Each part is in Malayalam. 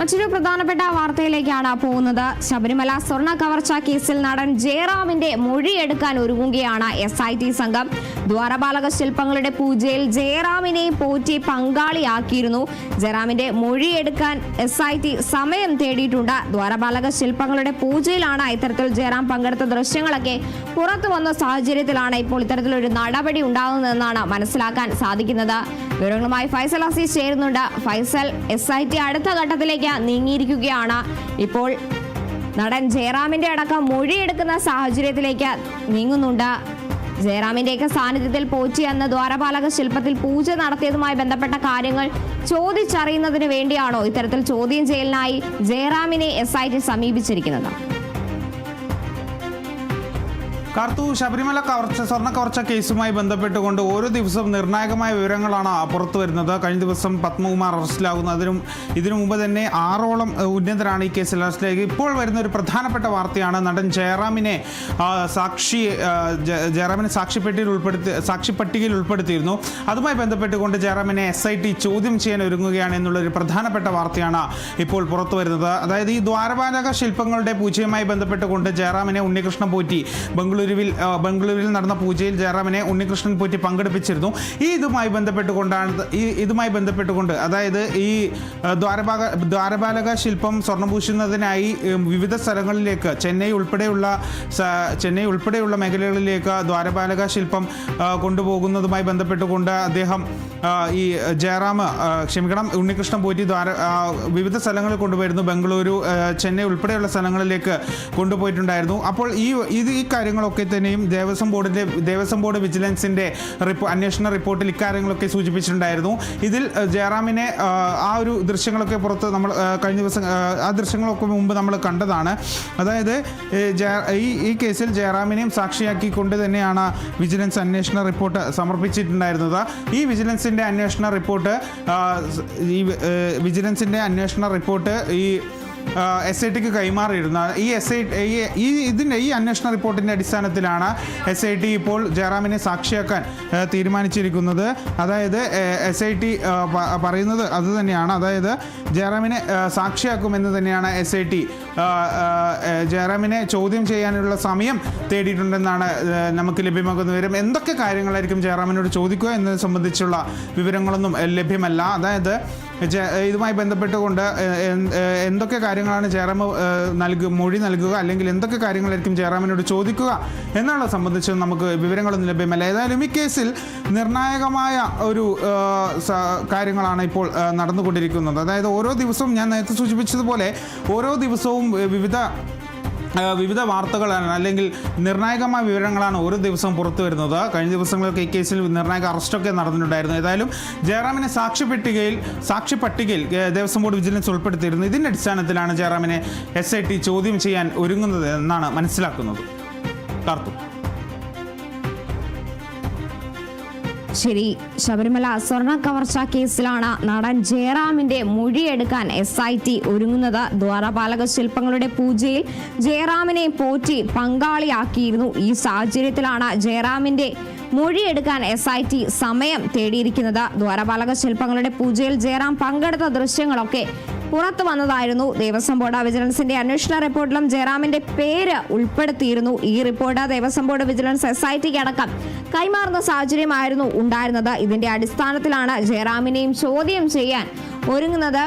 മറ്റൊരു പ്രധാനപ്പെട്ട വാർത്തയിലേക്കാണ് പോകുന്നത്. ശബരിമല സ്വർണ കവർച്ച കേസിൽ നടൻ ജയറാമിന്റെ മൊഴിയെടുക്കാൻ ഒരുങ്ങുകയാണ് എസ് ഐ ടി സംഘം. ദ്വാരപാലക ശില്പങ്ങളുടെ പൂജയിൽ ജയറാമിനെ പോറ്റി പങ്കാളിയാക്കിയിരുന്നു. ജയറാമിന്റെ മൊഴിയെടുക്കാൻ എസ് ഐ ടി സമയം തേടിയിട്ടുണ്ട്. ദ്വാരപാലക ശില്പങ്ങളുടെ പൂജയിലാണ് ഇത്തരത്തിൽ ജയറാം പങ്കെടുത്ത ദൃശ്യങ്ങളൊക്കെ പുറത്തു വന്ന സാഹചര്യത്തിലാണ് ഇപ്പോൾ ഇത്തരത്തിലൊരു നടപടി ഉണ്ടാകുന്നതെന്നാണ് മനസ്സിലാക്കാൻ സാധിക്കുന്നത്. വിവരങ്ങളുമായി ഫൈസൽ അസീസ് ചേരുന്നുണ്ട്. ഫൈസൽ എസ് ഐ ടി അടുത്ത ഘട്ടത്തിലേക്ക് നീങ്ങിയിരിക്കുകയാണ്. ഇപ്പോൾ നടൻ ജയറാമിന്റെ അടക്കം മൊഴിയെടുക്കുന്ന സാഹചര്യത്തിലേക്ക് നീങ്ങുന്നുണ്ട്. ജയറാമിന്റെയൊക്കെ സാന്നിധ്യത്തിൽ പോറ്റി എന്ന ദ്വാരപാലക ശില്പത്തിൽ പൂജ നടത്തിയതുമായി ബന്ധപ്പെട്ട കാര്യങ്ങൾ ചോദിച്ചറിയുന്നതിന് വേണ്ടിയാണോ ഇത്തരത്തിൽ ചോദ്യം ചെയ്യലിനായി ജയറാമിനെ എസ് സമീപിച്ചിരിക്കുന്നത്? കാർത്തു ശബരിമല കവർച്ച സ്വർണ കവർച്ച കേസുമായി ബന്ധപ്പെട്ടുകൊണ്ട് ഓരോ ദിവസവും നിർണായകമായ വിവരങ്ങളാണ് പുറത്തു വരുന്നത്. കഴിഞ്ഞ ദിവസം പത്മകുമാർ അറസ്റ്റിലാകുന്നു. അതിനും ഇതിനു മുമ്പ് തന്നെ ആറോളം ഉന്നതരാണ് ഈ കേസിൽ അറസ്റ്റിലേക്ക് ഇപ്പോൾ വരുന്ന ഒരു പ്രധാനപ്പെട്ട വാർത്തയാണ് നടൻ ജയറാമിനെ സാക്ഷി ജയറാമിനെ സാക്ഷിപ്പെട്ടിയിൽ ഉൾപ്പെടുത്തി സാക്ഷി പട്ടികയിൽ ഉൾപ്പെടുത്തിയിരുന്നു. അതുമായി ബന്ധപ്പെട്ടുകൊണ്ട് ജയറാമിനെ എസ് ഐ ടി ചോദ്യം ചെയ്യാൻ ഒരുങ്ങുകയാണ് എന്നുള്ള ഒരു പ്രധാനപ്പെട്ട വാർത്തയാണ് ഇപ്പോൾ പുറത്തു വരുന്നത്. അതായത് ഈ ദ്വാരപാലക ശില്പങ്ങളുടെ പൂജയുമായി ബന്ധപ്പെട്ടുകൊണ്ട് ജയറാമിനെ ഉണ്ണികൃഷ്ണൻ പോറ്റി ബംഗളൂരുവിൽ ബംഗളൂരുവിൽ നടന്ന പൂജയിൽ ജയറാമിനെ ഉണ്ണികൃഷ്ണൻ പോറ്റി പങ്കെടുപ്പിച്ചിരുന്നു. ഈ ഇതുമായി ബന്ധപ്പെട്ടുകൊണ്ടാണ് ഈ ഇതുമായി ബന്ധപ്പെട്ടുകൊണ്ട് അതായത് ഈ ദ്വാരപാക ദ്വാരപാലക ശില്പം സ്വർണഭൂഷുന്നതിനായി വിവിധ സ്ഥലങ്ങളിലേക്ക് ചെന്നൈ ഉൾപ്പെടെയുള്ള ചെന്നൈ ഉൾപ്പെടെയുള്ള മേഖലകളിലേക്ക് ദ്വാരപാലക ശില്പം കൊണ്ടുപോകുന്നതുമായി ബന്ധപ്പെട്ടുകൊണ്ട് അദ്ദേഹം ഈ ജയറാം ക്ഷമിക്കണം ഉണ്ണികൃഷ്ണൻ പോറ്റി ദ്വാര വിവിധ സ്ഥലങ്ങളിൽ കൊണ്ടുപോയിരുന്നു ബംഗളൂരു ചെന്നൈ ഉൾപ്പെടെയുള്ള സ്ഥലങ്ങളിലേക്ക് കൊണ്ടുപോയിട്ടുണ്ടായിരുന്നു. അപ്പോൾ ഈ ഇത് ഈ കാര്യങ്ങളൊക്കെ തന്നെയും ദേവസ്വം ബോർഡിന്റെ ദേവസ്വം ബോർഡ് വിജിലൻസിന്റെ റിപ്പോ അന്വേഷണ റിപ്പോർട്ടിൽ ഇക്കാര്യങ്ങളൊക്കെ സൂചിപ്പിച്ചിട്ടുണ്ടായിരുന്നു. ഇതിൽ ജയറാമിനെ ആ, ഒരു ദൃശ്യങ്ങളൊക്കെ പുറത്ത് നമ്മൾ കഴിഞ്ഞ ദിവസം ആ, ദൃശ്യങ്ങളൊക്കെ മുമ്പ് നമ്മൾ കണ്ടതാണ്. അതായത് ഈ ഈ കേസിൽ ജയറാമിനെയും സാക്ഷിയാക്കിക്കൊണ്ട് തന്നെയാണ് വിജിലൻസ് അന്വേഷണ റിപ്പോർട്ട് സമർപ്പിച്ചിട്ടുണ്ടായിരുന്നത്. ഈ വിജിലൻസിന്റെ അന്വേഷണ റിപ്പോർട്ട് ഈ വിജിലൻസിന്റെ അന്വേഷണ റിപ്പോർട്ട് ഈ എസ് ഐ ടിക്ക് കൈമാറിയിരുന്ന. ഈ എസ് ഐ ഈ ഇതിന്റെ ഈ അന്വേഷണ റിപ്പോർട്ടിന്റെ അടിസ്ഥാനത്തിലാണ് എസ് ഐ ടി ഇപ്പോൾ ജയറാമിനെ സാക്ഷിയാക്കാൻ തീരുമാനിച്ചിരിക്കുന്നത്. അതായത് എസ് ഐ ടി പറയുന്നത് അത് തന്നെയാണ്. അതായത് ജയറാമിനെ സാക്ഷിയാക്കുമെന്ന് തന്നെയാണ് എസ് ഐ ടി ജയറാമിനെ ചോദ്യം ചെയ്യാനുള്ള സമയം തേടിയിട്ടുണ്ടെന്നാണ് നമുക്ക് ലഭ്യമാകുന്ന വിവരം. എന്തൊക്കെ കാര്യങ്ങളായിരിക്കും ജയറാമിനോട് ചോദിക്കുക എന്നത് സംബന്ധിച്ചുള്ള വിവരങ്ങളൊന്നും ലഭ്യമല്ല. അതായത് ഇതുമായി ബന്ധപ്പെട്ടുകൊണ്ട് എന്തൊക്കെ കാര്യങ്ങളാണ് ജയറാം നൽകുക മൊഴി നൽകുക അല്ലെങ്കിൽ എന്തൊക്കെ കാര്യങ്ങളായിരിക്കും ജയറാമിനോട് ചോദിക്കുക എന്നുള്ളത് സംബന്ധിച്ച് നമുക്ക് വിവരങ്ങളൊന്നും ലഭ്യമല്ല. ഏതായാലും ഈ കേസിൽ നിർണായകമായ ഒരു കാര്യങ്ങളാണ് ഇപ്പോൾ നടന്നുകൊണ്ടിരിക്കുന്നത്. അതായത് ഓരോ ദിവസവും ഞാൻ നേരത്തെ സൂചിപ്പിച്ചതുപോലെ ഓരോ ദിവസവും വിവിധ വിവിധ വാർത്തകളാണ്. അല്ലെങ്കിൽ നിർണായകമായ വിവരങ്ങളാണ് ഒരു ദിവസം പുറത്തു വരുന്നത്. കഴിഞ്ഞ ദിവസങ്ങളൊക്കെ ഈ കേസിൽ നിർണായക അറസ്റ്റൊക്കെ നടന്നിട്ടുണ്ടായിരുന്നു. ഏതായാലും ജയറാമിനെ സാക്ഷി പട്ടികയിൽ സാക്ഷി പട്ടികയിൽ ദേവസ്വം ബോർഡ് വിജിലൻസ് ഉൾപ്പെടുത്തിയിരുന്നു. ഇതിന്റെ അടിസ്ഥാനത്തിലാണ് ജയറാമിനെ എസ് ചോദ്യം ചെയ്യാൻ ഒരുങ്ങുന്നത് എന്നാണ് മനസ്സിലാക്കുന്നത്. കാർത്തു. ശരി ശബരിമല സ്വർണ കവർച്ച കേസിലാണ് നടൻ ജയറാമിന്റെ മൊഴിയെടുക്കാൻ എസ് ഐ ടി ഒരുങ്ങുന്നത്. ദ്വാരപാലക ശില്പങ്ങളുടെ പൂജയിൽ ജയറാമിനെ പോറ്റി പങ്കാളിയാക്കിയിരുന്നു ഈ സാഹചര്യത്തിലാണ് ജയറാമിന്റെ മൊഴിയെടുക്കാൻ എസ് ഐ ടി സമയം തേടിയിരിക്കുന്നത്. ദ്വാരപാലക ശില്പങ്ങളുടെ പൂജയിൽ ജയറാം പങ്കെടുത്ത ദൃശ്യങ്ങളൊക്കെ പുറത്തു വന്നതായിരുന്നു ദേവസ്വം ബോർഡ്. വിജിലൻസിന്റെ അന്വേഷണ റിപ്പോർട്ടിലും ജയറാമിന്റെ പേര് ഉൾപ്പെടുത്തിയിരുന്നു ഈ report. Devaswom board vigilance S I tick അടക്കം കൈമാറുന്ന സാഹചര്യമായിരുന്നു ഉണ്ടായിരുന്നത്. ഇതിന്റെ അടിസ്ഥാനത്തിലാണ് ജയറാമിനെയും ചോദ്യം ചെയ്യാൻ ഒരുങ്ങുന്നത്.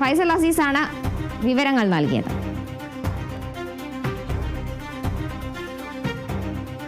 ഫൈസൽ അസീസാണ് വിവരങ്ങൾ നൽകിയത്.